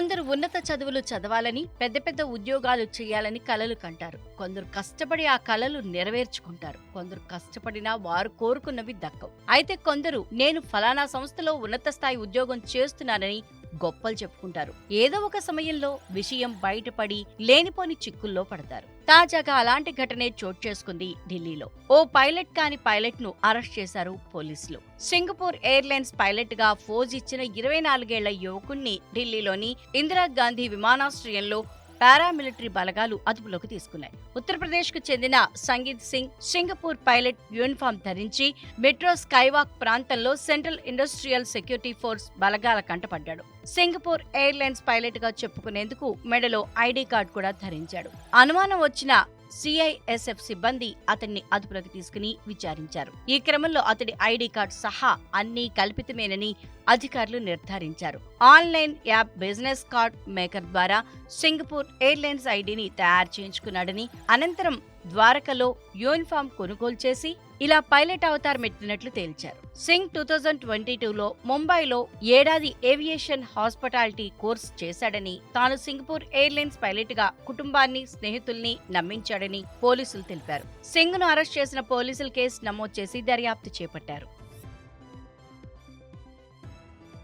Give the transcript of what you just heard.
కొందరు ఉన్నత చదువులు చదవాలని పెద్ద పెద్ద ఉద్యోగాలు చేయాలని కలలు కంటారు. కొందరు కష్టపడి ఆ కలలు నెరవేర్చుకుంటారు. కొందరు కష్టపడినా వారు కోరుకున్నవి దక్కవు. అయితే కొందరు నేను ఫలానా సంస్థలో ఉన్నత స్థాయి ఉద్యోగం చేస్తున్నానని గొప్పలు చెప్పుకుంటారు. ఏదో ఒక సమయంలో విషయం బయటపడి లేనిపోని చిక్కుల్లో పడతారు. తాజాగా అలాంటి ఘటనే చోటు చేసుకుంది ఢిల్లీలో. ఓ పైలట్ కాని పైలట్ను అరెస్ట్ చేశారు పోలీసులు. సింగపూర్ ఎయిర్లైన్స్ పైలట్గా ఫోజ్ ఇచ్చిన ఇరవై నాలుగేళ్ళ యువకుణ్ణి ఢిల్లీలోని ఇందిరాగాంధీ విమానాశ్రయంలో పారామిలిటరీ బలగాలు అదుపులోకి తీసుకున్నాయి. ఉత్తరప్రదేశ్కు చెందిన Sangeet Singh Singapore pilot uniform ధరించి మెట్రో స్కైవాక్ ప్రాంతంలో సెంట్రల్ ఇండస్ట్రియల్ సెక్యూరిటీ ఫోర్స్ బలగాల కంటపడ్డాడు సింగపూర్ ఎయిర్లైన్స్ పైలట్గా చెప్పుకునేందుకు మెడలో ఐడి కార్డు కూడా ధరించాడు. అనుమానం వచ్చిన సిఐఎస్ఎఫ్ సిబ్బంది అతన్ని అదుపులోకి తీసుకుని విచారించారు. ఈ క్రమంలో అతడి ఐడి కార్డు సహా అన్ని కల్పితమేనని అధికారులు నిర్ధారించారు. Online app business card maker ద్వారా సింగపూర్ ఎయిర్లైన్స్ ఐడిని తయారు చేయించుకున్నాడని అనంతరం ద్వారకలో యూనిఫామ్ కొనుగోలు చేసి ఇలా పైలట్ అవతారం ఎత్తినట్లు తేల్చారు. సింగ్ టూ థౌజండ్ ట్వంటీ టూలో ముంబైలో ఏడాది ఏవియేషన్ హాస్పిటాలిటీ కోర్స్ చేశాడని తాను సింగపూర్ ఎయిర్లైన్స్ పైలట్గా కుటుంబాన్ని స్నేహితుల్ని నమ్మించాడని పోలీసులు తెలిపారు. సింగ్ను అరెస్ట్ చేసిన పోలీసులు కేసు నమోదు చేసి దర్యాప్తు చేపట్టారు.